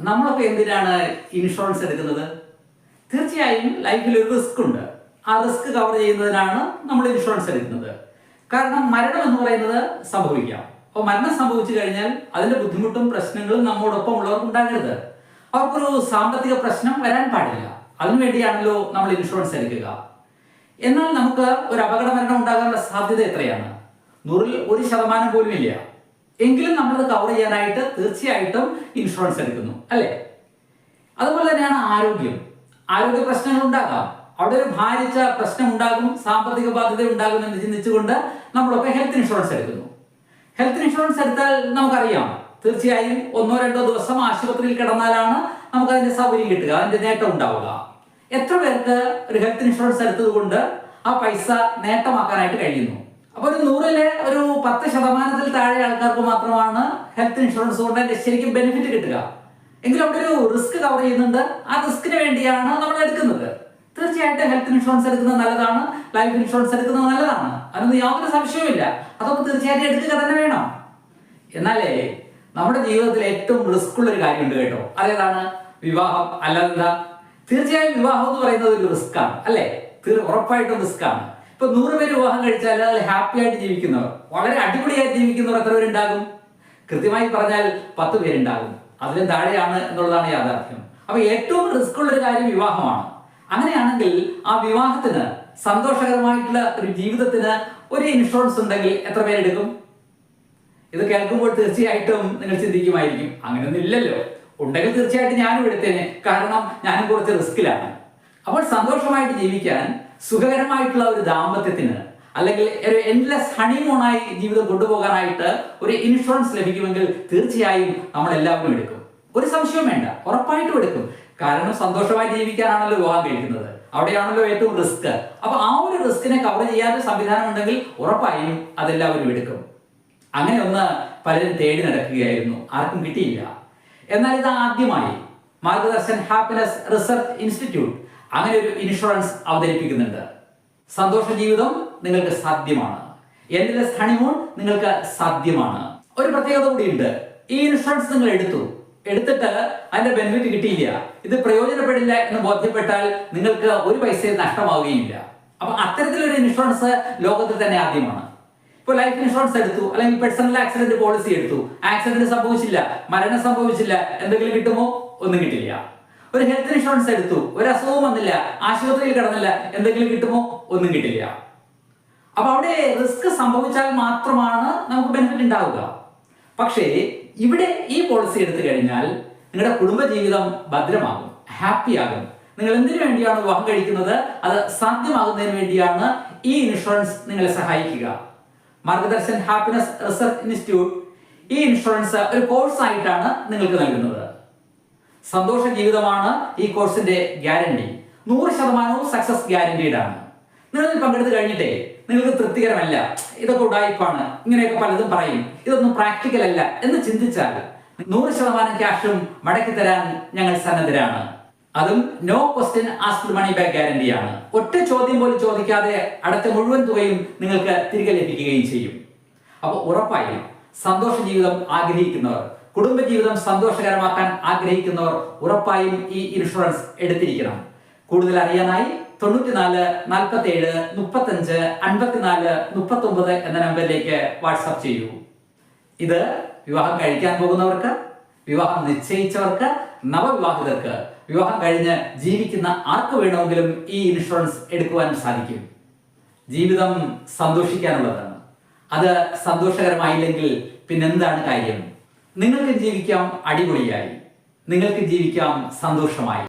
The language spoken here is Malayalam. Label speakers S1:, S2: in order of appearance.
S1: നമ്മളൊക്കെ എന്തിനാണ് ഇൻഷുറൻസ് എടുക്കുന്നത്? തീർച്ചയായും ലൈഫിൽ ഒരു റിസ്ക് ഉണ്ട്. ആ റിസ്ക് കവർ ചെയ്യുന്നതിനാണ് നമ്മൾ ഇൻഷുറൻസ് എടുക്കുന്നത്. കാരണം മരണം എന്ന് പറയുന്നത് സംഭവിക്കാം. അപ്പോൾ മരണം സംഭവിച്ചു കഴിഞ്ഞാൽ അതിന്റെ ബുദ്ധിമുട്ടും പ്രശ്നങ്ങളും നമ്മോടൊപ്പം ഉള്ളവർക്ക് ഉണ്ടാകരുത്. അവർക്കൊരു സാമ്പത്തിക പ്രശ്നം വരാൻ പാടില്ല. അതിനുവേണ്ടിയാണല്ലോ നമ്മൾ ഇൻഷുറൻസ് എടുക്കുക. എന്നാൽ നമുക്ക് ഒരു അപകട മരണം ഉണ്ടാകാനുള്ള സാധ്യത എത്രയാണ്? നൂറിൽ ഒരു ശതമാനം പോലും ഇല്ല എങ്കിലും നമ്മളത് കവർ ചെയ്യാനായിട്ട് തീർച്ചയായിട്ടും ഇൻഷുറൻസ് എടുക്കുന്നു അല്ലേ? അതുപോലെ തന്നെയാണ് ആരോഗ്യം. ആരോഗ്യ പ്രശ്നങ്ങൾ ഉണ്ടാകാം. അവിടെ ഒരു ഭാരിച്ച പ്രശ്നം ഉണ്ടാകും സാമ്പത്തിക ബാധ്യത ഉണ്ടാകും എന്ന് ചിന്തിച്ചുകൊണ്ട് നമ്മളൊക്കെ ഹെൽത്ത് ഇൻഷുറൻസ് എടുക്കുന്നു. ഹെൽത്ത് ഇൻഷുറൻസ് എടുത്താൽ നമുക്കറിയാം തീർച്ചയായും ഒന്നോ രണ്ടോ ദിവസം ആശുപത്രിയിൽ കിടന്നാലാണ് നമുക്ക് അതിന്റെ സൗകര്യം കിട്ടുക അതിന്റെ നേട്ടം ഉണ്ടാവുക. എത്ര പേർക്ക് ഒരു ഹെൽത്ത് ഇൻഷുറൻസ് എടുത്തത് കൊണ്ട് ആ പൈസ നേട്ടമാക്കാനായിട്ട് കഴിയുന്നു? അപ്പൊ ഒരു നൂറിലെ ഒരു പത്ത് ശതമാനത്തിൽ താഴെ ആൾക്കാർക്ക് മാത്രമാണ് ഹെൽത്ത് ഇൻഷുറൻസ് കൊണ്ട് ശരിക്കും ബെനിഫിറ്റ് കിട്ടുക. എങ്കിലും അവിടെ ഒരു റിസ്ക് കവർ ചെയ്യുന്നുണ്ട്. ആ റിസ്കിന് വേണ്ടിയാണ് നമ്മൾ എടുക്കുന്നത്. തീർച്ചയായിട്ടും ഹെൽത്ത് ഇൻഷുറൻസ് എടുക്കുന്നത് നല്ലതാണ്. ലൈഫ് ഇൻഷുറൻസ് എടുക്കുന്നത് നല്ലതാണ്. അതിനൊന്നും യാതൊരു സംശയവുമില്ല അതൊക്കെ തീർച്ചയായിട്ടും എടുക്കുക തന്നെ വേണം. എന്നാലേ നമ്മുടെ ജീവിതത്തിൽ ഏറ്റവും റിസ്ക് ഉള്ള ഒരു കാര്യമുണ്ട് കേട്ടോ. അതേതാണ്? വിവാഹം അല്ലാതെ എന്താ? തീർച്ചയായും വിവാഹം എന്ന് പറയുന്നത് ഒരു റിസ്ക് ആണ്. അല്ലേ? ഉറപ്പായിട്ടും റിസ്ക് ആണ്. ഇപ്പൊ നൂറ് പേര് വിവാഹം കഴിച്ചാൽ അതിൽ ഹാപ്പി ആയിട്ട് ജീവിക്കുന്നവർ വളരെ അടിപൊളിയായിട്ട് ജീവിക്കുന്നവർ എത്ര പേരുണ്ടാകും? കൃത്യമായി പറഞ്ഞാൽ പത്ത് പേരുണ്ടാകും. അതിലും താഴെയാണ് എന്നുള്ളതാണ് യാഥാർത്ഥ്യം. അപ്പൊ ഏറ്റവും റിസ്ക് ഉള്ള ഒരു കാര്യം വിവാഹമാണ്. അങ്ങനെയാണെങ്കിൽ ആ വിവാഹത്തിന് സന്തോഷകരമായിട്ടുള്ള ഒരു ജീവിതത്തിന് ഒരു ഇൻഷുറൻസ് ഉണ്ടെങ്കിൽ എത്ര പേരെടുക്കും? ഇത് കേൾക്കുമ്പോൾ തീർച്ചയായിട്ടും നിങ്ങൾ ചിന്തിക്കുമായിരിക്കും. അങ്ങനെയൊന്നും ഇല്ലല്ലോ. ഉണ്ടെങ്കിൽ തീർച്ചയായിട്ടും ഞാനും എടുത്തേനെ. കാരണം ഞാനും കുറച്ച് റിസ്കിലാണ് അപ്പോൾ സന്തോഷമായിട്ട് ജീവിക്കാൻ സുഖകരമായിട്ടുള്ള ഒരു ദാമ്പത്യത്തിന് അല്ലെങ്കിൽ ഒരു എൻലെസ് ഹണിമൂണായി ജീവിതം കൊണ്ടുപോകാനായിട്ട് ഒരു ഇൻഷുറൻസ് ലഭിക്കുമെങ്കിൽ തീർച്ചയായും നമ്മൾ എല്ലാവരും എടുക്കും. ഒരു സംശയവും വേണ്ട ഉറപ്പായിട്ടും എടുക്കും. കാരണം സന്തോഷമായിട്ട് ജീവിക്കാനാണല്ലോ വിവാഹം കഴിക്കുന്നത്. അവിടെയാണല്ലോ ഏറ്റവും റിസ്ക് അപ്പൊ ആ ഒരു റിസ്കിനെ കവർ ചെയ്യാത്ത സംവിധാനം ഉണ്ടെങ്കിൽ ഉറപ്പായും അതെല്ലാവരും എടുക്കും. അങ്ങനെ ഒന്ന് പലരും തേടി നടക്കുകയായിരുന്നു. ആർക്കും കിട്ടിയില്ല. എന്നാൽ ഇത് ആദ്യമായി. മാർഗദർശൻ ഹാപ്പിനെസ് റിസർച്ച് ഇൻസ്റ്റിറ്റ്യൂട്ട് അങ്ങനെ ഒരു ഇൻഷുറൻസ് അവതരിപ്പിക്കുന്നുണ്ട്. സന്തോഷ ജീവിതം നിങ്ങൾക്ക് സാധ്യമാണ്. എന്റെ ഹണിമൂൺ നിങ്ങൾക്ക് സാധ്യമാണ്. ഒരു പ്രത്യേകത കൂടിയുണ്ട്. ഈ ഇൻഷുറൻസ് നിങ്ങൾ എടുത്തു. എടുത്തിട്ട് അതിന്റെ ബെനിഫിറ്റ് കിട്ടിയില്ല. ഇത് പ്രയോജനപ്പെടില്ല എന്ന് ബോധ്യപ്പെട്ടാൽ നിങ്ങൾക്ക് ഒരു പൈസയും നഷ്ടമാവുകയില്ല. അപ്പൊ അത്തരത്തിലൊരു ഇൻഷുറൻസ് ലോകത്തിൽ തന്നെ ആദ്യമാണ്. ഇപ്പൊ ലൈഫ് ഇൻഷുറൻസ് എടുത്തു അല്ലെങ്കിൽ പേഴ്സണൽ ആക്സിഡന്റ് പോളിസി എടുത്തു. ആക്സിഡന്റ് സംഭവിച്ചില്ല മരണം സംഭവിച്ചില്ല എന്തെങ്കിലും കിട്ടുമോ? ഒന്നും കിട്ടില്ല. ഒരു ഹെൽത്ത് ഇൻഷുറൻസ് എടുത്തു. ഒരു അസുഖവും വന്നില്ല. ആശുപത്രിയിൽ കിടന്നില്ല. എന്തെങ്കിലും കിട്ടുമോ? ഒന്നും കിട്ടില്ല. അപ്പൊ അവിടെ റിസ്ക് സംഭവിച്ചാൽ മാത്രമാണ് നമുക്ക് ബെനിഫിറ്റ് ഉണ്ടാവുക. പക്ഷേ ഇവിടെ ഈ പോളിസി എടുത്തു കഴിഞ്ഞാൽ നിങ്ങളുടെ കുടുംബജീവിതം ഭദ്രമാകും ഹാപ്പി ആകും. നിങ്ങൾ എന്തിനു വേണ്ടിയാണ് വിവാഹം കഴിക്കുന്നത്? അത് സാധ്യമാകുന്നതിന് വേണ്ടിയാണ് ഈ ഇൻഷുറൻസ് നിങ്ങളെ സഹായിക്കുക. മാർഗദർശൻ ഹാപ്പിനെസ് റിസർച്ച് ഇൻസ്റ്റിറ്റ്യൂട്ട് ഈ ഇൻഷുറൻസ് ഒരു കോഴ്സ് ആയിട്ടാണ് നിങ്ങൾക്ക് നൽകുന്നത്. സന്തോഷ ജീവിതമാണ് ഈ കോഴ്സിന്റെ ഗ്യാരണ്ടി. നൂറ് ശതമാനവും സക്സസ് ഗ്യാരണ്ടീഡ് ആണ്. നിങ്ങൾ പങ്കെടുത്ത് കഴിഞ്ഞിട്ടേ നിങ്ങൾക്ക് തൃപ്തികരമല്ല. ഇതൊക്കെ ഉടായിപ്പാണ്. ഇങ്ങനെയൊക്കെ പലതും പറയും. ഇതൊന്നും പ്രാക്ടിക്കൽ അല്ല എന്ന് ചിന്തിച്ചാൽ നൂറ് ശതമാനം ക്യാഷും മടക്കി തരാൻ ഞങ്ങൾ സന്നദ്ധരാണ്. അതും no question asked money back ഗ്യാരണ്ടിയാണ് ഒറ്റ ചോദ്യം പോലും ചോദിക്കാതെ അടുത്ത മുഴുവൻ തുകയും നിങ്ങൾക്ക് തിരികെ ലഭിക്കുകയും ചെയ്യും. അപ്പോൾ ഉറപ്പായും സന്തോഷ ജീവിതം ആഗ്രഹിക്കുന്നവർ കുടുംബജീവിതം സന്തോഷകരമാക്കാൻ ആഗ്രഹിക്കുന്നവർ ഉറപ്പായും ഈ ഇൻഷുറൻസ് എടുത്തിരിക്കണം. കൂടുതൽ അറിയാനായി തൊണ്ണൂറ്റിനാല് നാൽപ്പത്തി ഏഴ് മുപ്പത്തഞ്ച് അൻപത്തിനാല് മുപ്പത്തി ഒമ്പത് എന്ന നമ്പറിലേക്ക് വാട്സാപ്പ് ചെയ്യൂ. ഇത് വിവാഹം കഴിക്കാൻ പോകുന്നവർക്ക് വിവാഹം നിശ്ചയിച്ചവർക്ക് നവവിവാഹിതർക്ക് വിവാഹം കഴിഞ്ഞ് ജീവിക്കുന്ന ആർക്ക് വേണമെങ്കിലും ഈ ഇൻഷുറൻസ് എടുക്കുവാൻ സാധിക്കും. ജീവിതം സന്തോഷിക്കാനുള്ളതാണ്. അത് സന്തോഷകരമായില്ലെങ്കിൽ പിന്നെന്താണ് കാര്യം? നിങ്ങൾക്ക് ജീവിക്കാം അടിപൊളിയായി. നിങ്ങൾക്ക് ജീവിക്കാം സന്തോഷമായി.